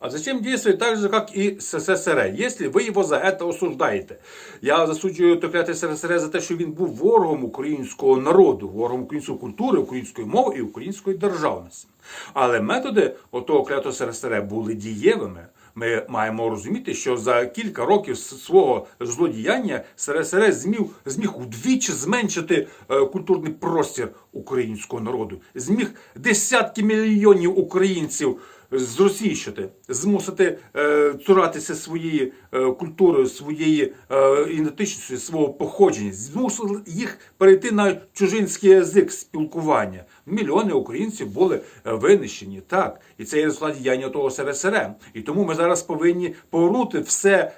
А зачем действовать так же, как и СССР, если ви його за это осуждаєте? Я засуджую Токлятий СРСР за те, що він був ворогом українського народу, ворогом української культури, української мови і української державності. Але методи отого клятого СРСР були дієвими. Ми маємо розуміти, що за кілька років свого злодіяння СРСР зміг, зміг удвічі зменшити е, культурний простір українського народу, зміг десятки мільйонів українців зросійщити, змусити е, цуратися своєї е, культури, своєї е, ідентичності, свого походження, змусили їх перейти на чужинський язик спілкування. Мільйони українців були винищені, так, і це є результат діяння того СРСР. І тому ми зараз повинні повернути все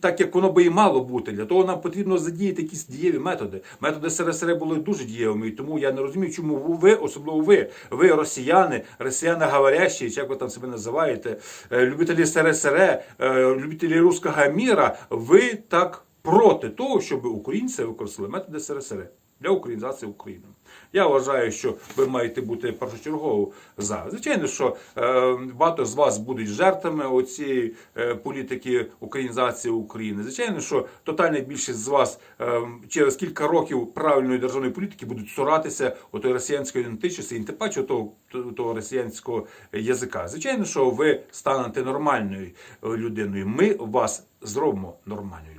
так, як воно би і мало бути. Для того нам потрібно задіяти якісь дієві методи. Методи СРСР були дуже дієвими, і тому я не розумію, чому ви, особливо ви, ви росіяни, росіяни говорящі, як ви там себе називаєте, е, любителі СРСР, е, любителі руського міра, ви так проти того, щоб українці використали методи СРСР для українізації України. Я вважаю, що ви маєте бути першочергово за. Звичайно, що е, багато з вас будуть жертвами оцієї е, політики українізації України. Звичайно, що тотальна більшість з вас е, через кілька років правильної державної політики будуть цуратися отої росіянської ідентичності, і тим паче того, того росіянського язика. Звичайно, що ви станете нормальною людиною. Ми вас зробимо нормальною.